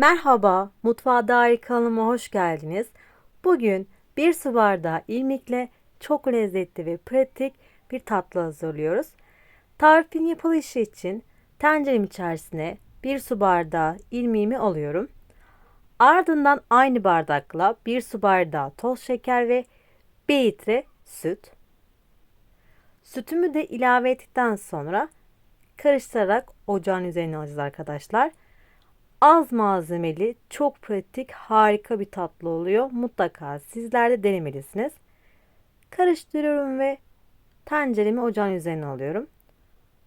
Merhaba, Mutfağa Dair kanalıma hoş geldiniz. Bugün bir su bardağı ilmikle çok lezzetli ve pratik bir tatlı hazırlıyoruz. Tarifin yapılışı için tencerem içerisine bir su bardağı ilmiğimi alıyorum. Ardından aynı bardakla bir su bardağı toz şeker ve bir litre süt. Sütümü de ilave ettikten sonra karıştırarak ocağın üzerine alacağız arkadaşlar. Az malzemeli, çok pratik, harika bir tatlı oluyor. Mutlaka sizler de denemelisiniz. Karıştırıyorum ve tenceremi ocağın üzerine alıyorum.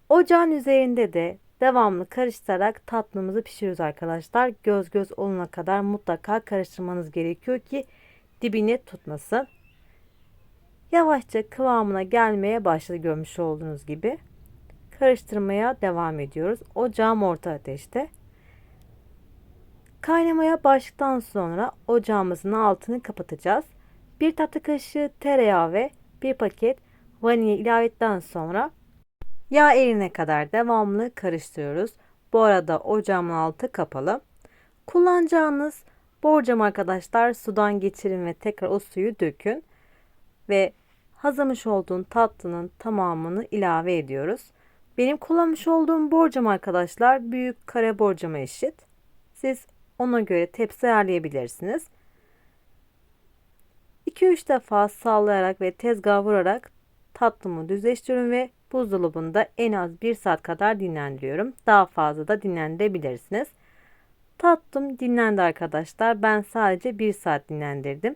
Ocağın üzerinde de devamlı karıştırarak tatlımızı pişiriyoruz arkadaşlar. Göz göz olana kadar mutlaka karıştırmanız gerekiyor ki dibini tutmasın. Yavaşça kıvamına gelmeye başladı görmüş olduğunuz gibi. Karıştırmaya devam ediyoruz. Ocağım orta ateşte. Kaynamaya başladıktan sonra ocağımızın altını kapatacağız. Bir tatlı kaşığı tereyağı ve bir paket vanilya ilave ettikten sonra yağ erine kadar devamlı karıştırıyoruz. Bu arada ocağımın altı kapalı. Kullanacağınız borcam arkadaşlar sudan geçirin ve tekrar o suyu dökün ve hazırlamış olduğun tatlının tamamını ilave ediyoruz. Benim kullanmış olduğum borcam arkadaşlar büyük kare borcama eşit. Siz ona göre tepsi ayarlayabilirsiniz. 2-3 defa sallayarak ve tezgah vurarak tatlımı düzleştiriyorum ve buzdolabında en az 1 saat kadar dinlendiriyorum. Daha fazla da dinlendirebilirsiniz. Tatlım dinlendi arkadaşlar. Ben sadece 1 saat dinlendirdim.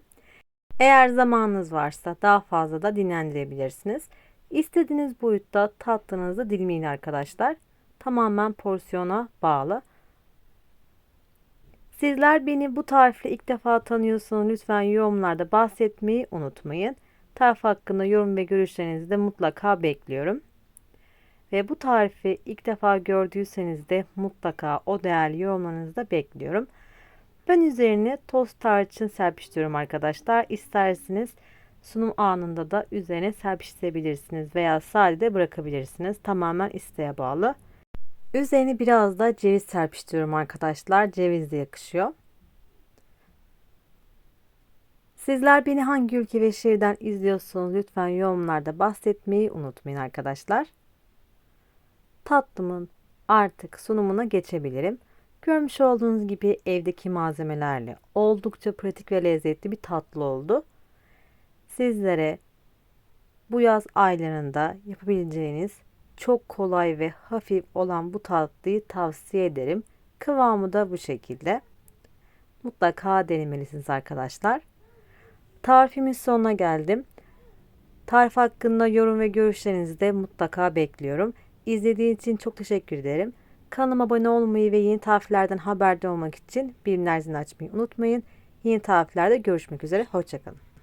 Eğer zamanınız varsa daha fazla da dinlendirebilirsiniz. İstediğiniz boyutta tatlınızı dilimleyin arkadaşlar. Tamamen porsiyona bağlı. Sizler beni bu tarifle ilk defa tanıyorsanız lütfen yorumlarda bahsetmeyi unutmayın. Tarif hakkında yorum ve görüşlerinizi de mutlaka bekliyorum. Ve bu tarifi ilk defa gördüyseniz de mutlaka o değerli yorumlarınızı da bekliyorum. Ben üzerine toz tarçın serpiştiriyorum arkadaşlar. İsterseniz sunum anında da üzerine serpiştirebilirsiniz veya sade bırakabilirsiniz. Tamamen isteğe bağlı. Üzerine biraz da ceviz serpiştiriyorum arkadaşlar. Ceviz de yakışıyor. Sizler beni hangi ülke ve şehirden izliyorsunuz lütfen yorumlarda bahsetmeyi unutmayın arkadaşlar. Tatlımın artık sunumuna geçebilirim. Görmüş olduğunuz gibi evdeki malzemelerle oldukça pratik ve lezzetli bir tatlı oldu. Sizlere bu yaz aylarında yapabileceğiniz çok kolay ve hafif olan bu tatlıyı tavsiye ederim. Kıvamı da bu şekilde. Mutlaka denemelisiniz arkadaşlar. Tarifimin sonuna geldim. Tarif hakkında yorum ve görüşlerinizi de mutlaka bekliyorum. İzlediğiniz için çok teşekkür ederim. Kanalıma abone olmayı ve yeni tariflerden haberdar olmak için bilimler açmayı unutmayın. Yeni tariflerde görüşmek üzere. Hoşçakalın.